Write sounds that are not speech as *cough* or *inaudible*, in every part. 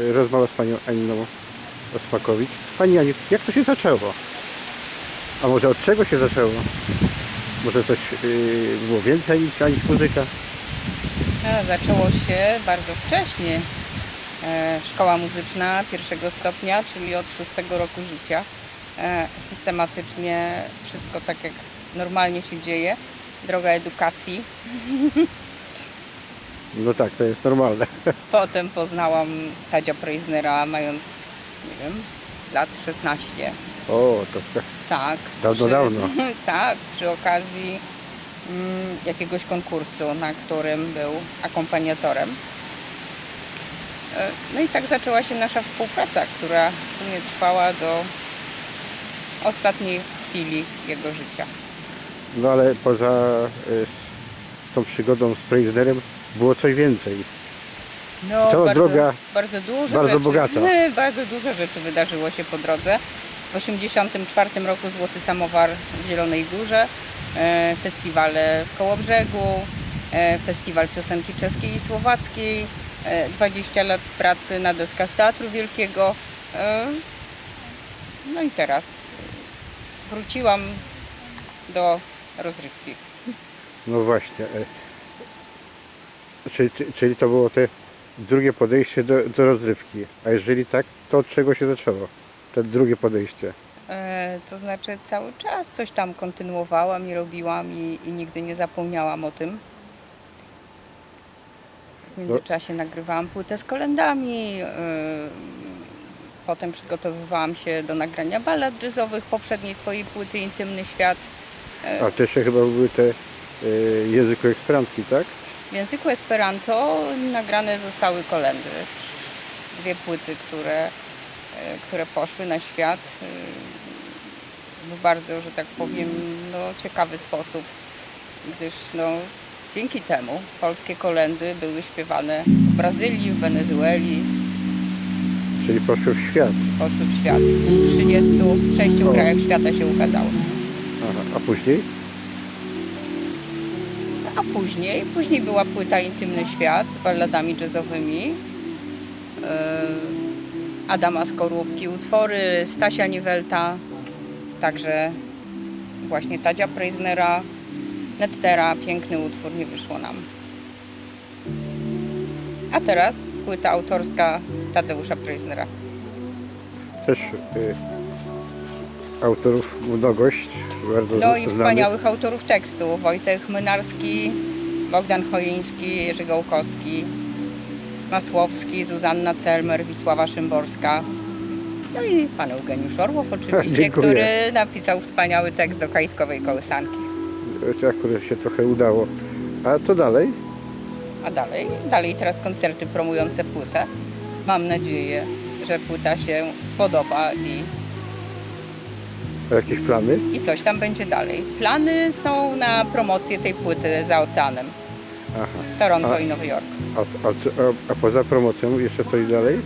y, rozmowa z Panią Aniną Osmakowicz. Pani Aniu, jak to się zaczęło? A może od czego się zaczęło? Może coś y, było więcej niż, niż muzyka? A, Zaczęło się bardzo wcześnie. E, Szkoła muzyczna pierwszego stopnia, czyli od szóstego roku życia. E, Systematycznie wszystko tak jak normalnie się dzieje. Droga edukacji. *laughs* No tak, to jest normalne. *laughs* Potem poznałam Tadzia Preisnera mając, nie wiem, lat 16. O, to tak. *laughs* Tak. Dawno, dawno. *laughs* Tak, przy okazji mm, jakiegoś konkursu, na którym był akompaniatorem. E, No i tak zaczęła się nasza współpraca, która w sumie trwała do ostatniej chwili jego życia. No ale poza y, tą przygodą z Preisnerem było coś więcej. No, Cała bardzo, droga bardzo dużo bardzo rzeczy, bogata. Bardzo dużo rzeczy wydarzyło się po drodze. W 1984 roku Złoty Samowar w Zielonej Górze, e, festiwale w Kołobrzegu, e, festiwal piosenki czeskiej i słowackiej, e, 20 lat pracy na deskach Teatru Wielkiego. e, No i teraz wróciłam do rozrywki. No właśnie. E, Czyli, czy- czyli to było te drugie podejście do, do rozrywki. A jeżeli tak, to od czego się zaczęło? To drugie podejście. E, To znaczy cały czas coś tam kontynuowałam i robiłam i, i nigdy nie zapomniałam o tym. W międzyczasie nagrywałam płytę z kolendami, e, potem przygotowywałam się do nagrania ballad jazzowych poprzedniej swojej płyty Intymny Świat. A też chyba były te e, języku esperanski, tak? W języku Esperanto nagrane zostały kolendy. Dwie płyty, które, e, które poszły na świat e, w bardzo, że tak powiem, no, ciekawy sposób, gdyż no, dzięki temu polskie kolendy były śpiewane w Brazylii, w Wenezueli, Czyli poszły w świat. poszły w świat. W 36 O. krajach świata się ukazały. Aha. A później? A później, później była płyta Intymny Świat z balladami jazzowymi. e, Adama Skorupki utwory, Stasia Niewelta, także właśnie Tadzia Preisnera, Nettera, piękny utwór, nie wyszło nam. A teraz płyta autorska Tadeusza Preisnera. Też autorów mnogość. Bardzo No i znanych. wspaniałych autorów tekstu. Wojtek Mynarski, Bogdan Choiński, Jerzy Gołkowski, Masłowski, Zuzanna Celmer, Wisława Szymborska. No i pan Eugeniusz Orłow oczywiście, który napisał wspaniały tekst do kajtkowej kołysanki. To akurat się trochę udało. A to dalej? A dalej, dalej teraz koncerty promujące płytę. Mam nadzieję, że płyta się spodoba i, Jakieś plany? i coś tam będzie dalej. Plany są na promocję tej płyty za oceanem. Aha. Toronto A- i Nowy Jork. A, a, co- a, a poza promocją jeszcze coś dalej?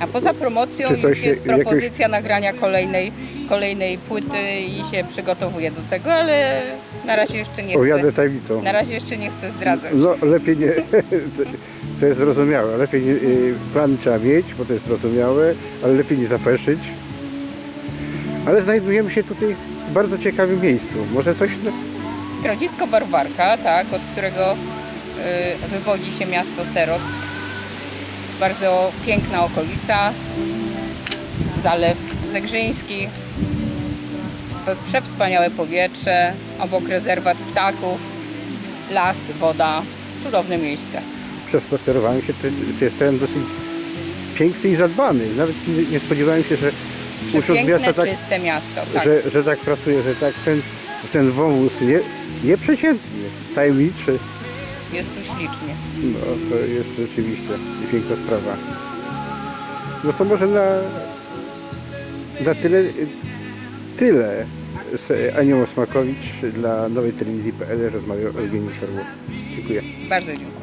A poza promocją Czy to już się jest jakoś- propozycja nagrania kolejnej, kolejnej płyty i się przygotowuję do tego, ale na razie jeszcze nie Powiadę chcę. tajemnicą. Na razie jeszcze nie chcę zdradzać. No lepiej nie, *laughs* to jest zrozumiałe, lepiej nie, y, plany trzeba mieć, bo to jest zrozumiałe, ale lepiej nie zapeszyć. Ale znajdujemy się tutaj w bardzo ciekawym miejscu. Może coś, Grodzisko Barbarka, tak, od którego y, wywodzi się miasto Serock. Bardzo piękna okolica. Zalew Zegrzyński. Wsp- Przewspaniałe powietrze, obok rezerwat ptaków, las, woda. Cudowne miejsce. przespacerowałem się, to, to jest teren dosyć piękny i zadbany. Nawet nie, spodziewałem się, że Przepiękne, tak, czyste miasto. Tak. że, że tak pracuje, że tak ten, ten wąwóz nie, nieprzeciętny, tajemniczy. Jest tu ślicznie. No, to jest rzeczywiście piękna sprawa. No to może na, na tyle, tyle z Anią Osmakowicz dla nowej telewizji.pl rozmawiał Eugeniusz Orłow. Dziękuję. Bardzo dziękuję.